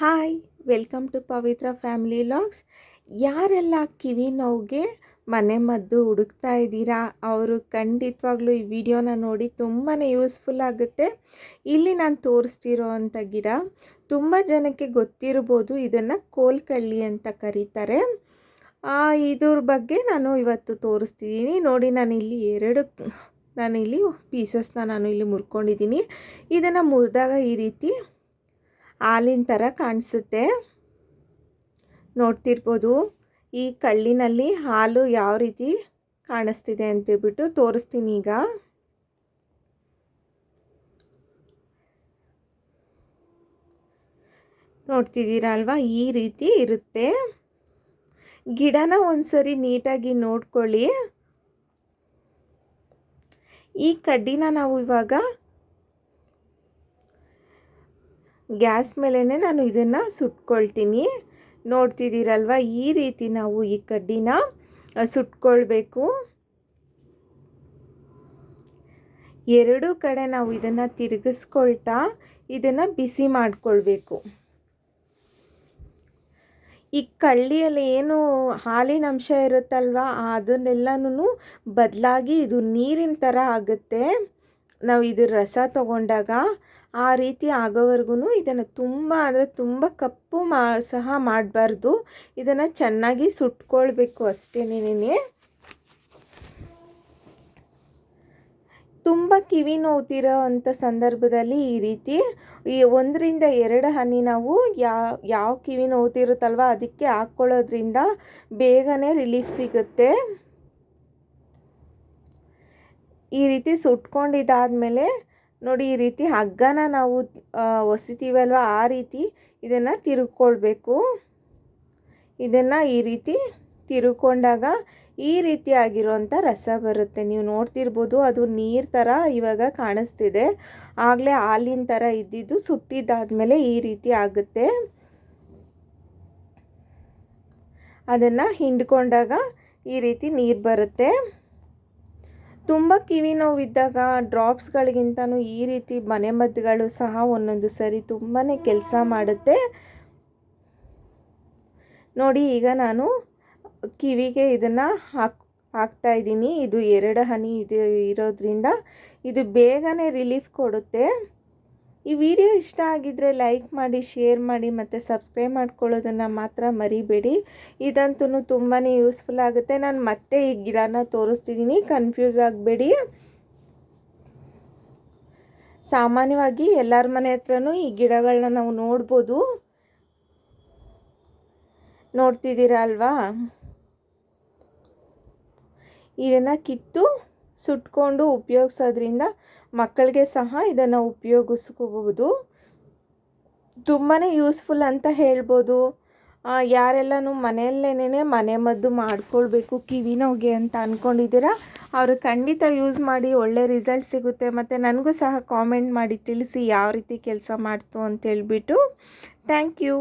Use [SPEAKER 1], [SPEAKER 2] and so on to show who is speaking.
[SPEAKER 1] Hi welcome to Pavitra family vlogs ಯಾರೆಲ್ಲ ಕಿವಿ ನೋವಿಗೆ ಮನೆ ಮದ್ದು ಹುಡುಕ್ತಾ ಇದ್ದೀರಾ, ಅವರು ಖಂಡಿತವಾಗ್ಲೂ ಈ ವಿಡಿಯೋನ ನೋಡಿ ತುಂಬಾ ಯೂಸ್ಫುಲ್ ಆಗುತ್ತೆ. ಇಲ್ಲಿ ನಾನು ತೋರಿಸ್ತಿರೋ ಅಂಥ ಗಿಡ, ತುಂಬ ಜನಕ್ಕೆ ಗೊತ್ತಿರ್ಬೋದು ಇದನ್ನು ಕೋಲ್ಕಳ್ಳಿ ಅಂತ ಕರೀತಾರೆ. ಇದ್ರ ಬಗ್ಗೆ ನಾನು ಇವತ್ತು ತೋರಿಸ್ತಿದ್ದೀನಿ ನೋಡಿ, ನಾನು ಇಲ್ಲಿ ಎರಡು ನಾನಿಲ್ಲಿ ಪೀಸಸ್ನ ನಾನು ಇಲ್ಲಿ ಮುರ್ಕೊಂಡಿದ್ದೀನಿ ಇದನ್ನು ಮುರಿದಾಗ ಈ ರೀತಿ ಹಾಲಿನ ಥರ ಕಾಣಿಸುತ್ತೆ. ನೋಡ್ತಿರ್ಬೋದು, ಈ ಕಳ್ಳಿನಲ್ಲಿ ಹಾಲು ಯಾವ ರೀತಿ ಕಾಣಿಸ್ತಿದೆ ಅಂತೇಳ್ಬಿಟ್ಟು ತೋರಿಸ್ತೀನಿ ಈಗ. ನೋಡ್ತಿದ್ದೀರಾ ಈ ರೀತಿ ಇರುತ್ತೆ. ಗಿಡನ ಒಂದ್ಸರಿ ನೀಟಾಗಿ ನೋಡ್ಕೊಳ್ಳಿ. ಈ ಕಡ್ಡಿನ ನಾವು ಇವಾಗ ಗ್ಯಾಸ್ ಮೇಲೇ ನಾನು ಇದನ್ನು ಸುಟ್ಕೊಳ್ತೀನಿ. ನೋಡ್ತಿದ್ದೀರಲ್ವ, ಈ ರೀತಿ ನಾವು ಈ ಕಡ್ಡಿನ ಸುಟ್ಕೊಳ್ಬೇಕು. ಎರಡೂ ಕಡೆ ನಾವು ಇದನ್ನು ತಿರುಗಿಸ್ಕೊಳ್ತಾ ಇದನ್ನು ಬಿಸಿ ಮಾಡಿಕೊಳ್ಬೇಕು. ಈ ಕಳ್ಳಿಯಲ್ಲಿ ಏನು ಹಾಲಿನ ಅಂಶ ಇರುತ್ತಲ್ವ ಅದನ್ನೆಲ್ಲನೂ ಬದಲಾಗಿ ಇದು ನೀರಿನ ಥರ ಆಗುತ್ತೆ. ನಾವು ಇದು ರಸ ತಗೊಂಡಾಗ ಆ ರೀತಿ ಆಗೋವರೆಗೂ ಇದನ್ನು ತುಂಬ ಅಂದರೆ ತುಂಬ ಕಪ್ಪು ಮಾ, ಸಹ ಮಾಡಬಾರ್ದು. ಇದನ್ನು ಚೆನ್ನಾಗಿ ಸುಟ್ಕೊಳ್ಬೇಕು ಅಷ್ಟೇನೇನೇ ತುಂಬ ಕಿವಿ ನೋವುತ್ತಿರೋ ಅಂಥ ಸಂದರ್ಭದಲ್ಲಿ ಈ ರೀತಿ ಈ ಒಂದರಿಂದ ಎರಡು ಹನಿ ನಾವು ಯಾವ ಯಾವ ಕಿವಿ ನೋವುತ್ತಿರುತ್ತಲ್ವ ಅದಕ್ಕೆ ಹಾಕ್ಕೊಳ್ಳೋದ್ರಿಂದ ಬೇಗನೆ ರಿಲೀಫ್ ಸಿಗುತ್ತೆ. ಈ ರೀತಿ ಸುಟ್ಕೊಂಡಿದ್ದಾದಮೇಲೆ ನೋಡಿ, ಈ ರೀತಿ ಹಗ್ಗನ ನಾವು ಒಸಿತೀವಲ್ವ, ಆ ರೀತಿ ಇದನ್ನು ತಿರುಗ್ಕೊಳ್ಬೇಕು. ಇದನ್ನು ಈ ರೀತಿ ತಿರುಕೊಂಡಾಗ ಈ ರೀತಿ ಆಗಿರೋಂಥ ರಸ ಬರುತ್ತೆ. ನೀವು ನೋಡ್ತಿರ್ಬೋದು, ಅದು ನೀರು ಥರ ಇವಾಗ ಕಾಣಿಸ್ತಿದೆ. ಆಗಲೇ ಹಾಲಿನ ಥರ ಇದ್ದಿದ್ದು ಸುಟ್ಟಿದ್ದಾದಮೇಲೆ ಈ ರೀತಿ ಆಗುತ್ತೆ. ಅದನ್ನು ಹಿಂಡ್ಕೊಂಡಾಗ ಈ ರೀತಿ ನೀರು ಬರುತ್ತೆ. ತುಂಬ ಕಿವಿ ನೋವಿದ್ದಾಗ ಡ್ರಾಪ್ಸ್ಗಳಿಗಿಂತನೂ ಈ ರೀತಿ ಮನೆಮದ್ದುಗಳು ಸಹ ಒಂದೊಂದು ಸರಿ ತುಂಬಾ ಕೆಲಸ ಮಾಡುತ್ತೆ. ನೋಡಿ, ಈಗ ನಾನು ಕಿವಿಗೆ ಇದನ್ನು ಹಾಕ್, ಹಾಕ್ತಾ ಇದ್ದೀನಿ. ಇದು ಎರಡು ಹನಿ ಇದು ಇರೋದ್ರಿಂದ ಇದು ಬೇಗನೆ ರಿಲೀಫ್ ಕೊಡುತ್ತೆ. ಈ ವಿಡಿಯೋ ಇಷ್ಟ ಆಗಿದ್ದರೆ ಲೈಕ್ ಮಾಡಿ, ಶೇರ್ ಮಾಡಿ ಮತ್ತು ಸಬ್ಸ್ಕ್ರೈಬ್ ಮಾಡ್ಕೊಳ್ಳೋದನ್ನು ಮಾತ್ರ ಮರಿಬೇಡಿ. ಇದಂತೂ ತುಂಬಾ ಯೂಸ್ಫುಲ್ ಆಗುತ್ತೆ. ನಾನು ಮತ್ತೆ ಈ ಗಿಡನ ತೋರಿಸ್ತಿದ್ದೀನಿ ಕನ್ಫ್ಯೂಸ್ ಆಗಬೇಡಿ. ಸಾಮಾನ್ಯವಾಗಿ ಎಲ್ಲರ ಮನೆ ಹತ್ರನೂ ಈ ಗಿಡಗಳನ್ನ ನಾವು ನೋಡ್ಬೋದು. ನೋಡ್ತಿದ್ದೀರಾ ಅಲ್ವಾ? ಇದನ್ನು ಕಿತ್ತು ಸುಟ್ಕೊಂಡು ಉಪಯೋಗಿಸೋದ್ರಿಂದ ಮಕ್ಕಳಿಗೆ ಸಹ ಇದನ್ನು ಉಪಯೋಗಿಸ್ಕೋಬಹುದು. ತುಂಬಾ ಯೂಸ್ಫುಲ್ ಅಂತ ಹೇಳ್ಬೋದು. ಯಾರೆಲ್ಲನೂ ಮನೆಯಲ್ಲೇನೇ ಮನೆ ಮದ್ದು ಮಾಡ್ಕೊಳ್ಬೇಕು, ಕಿವಿ ನೋವಿಗೆ ಅಂತ ಅಂದ್ಕೊಂಡಿದ್ದೀರಾ ಅವರು ಖಂಡಿತ ಯೂಸ್ ಮಾಡಿ ಒಳ್ಳೆ ರಿಸಲ್ಟ್ ಸಿಗುತ್ತೆ. ಮತ್ತು ನನಗೂ ಸಹ ಕಾಮೆಂಟ್ ಮಾಡಿ ತಿಳಿಸಿ ಯಾವ ರೀತಿ ಕೆಲಸ ಮಾಡ್ತು ಅಂತ ಹೇಳ್ಬಿಟ್ಟು. Thank you.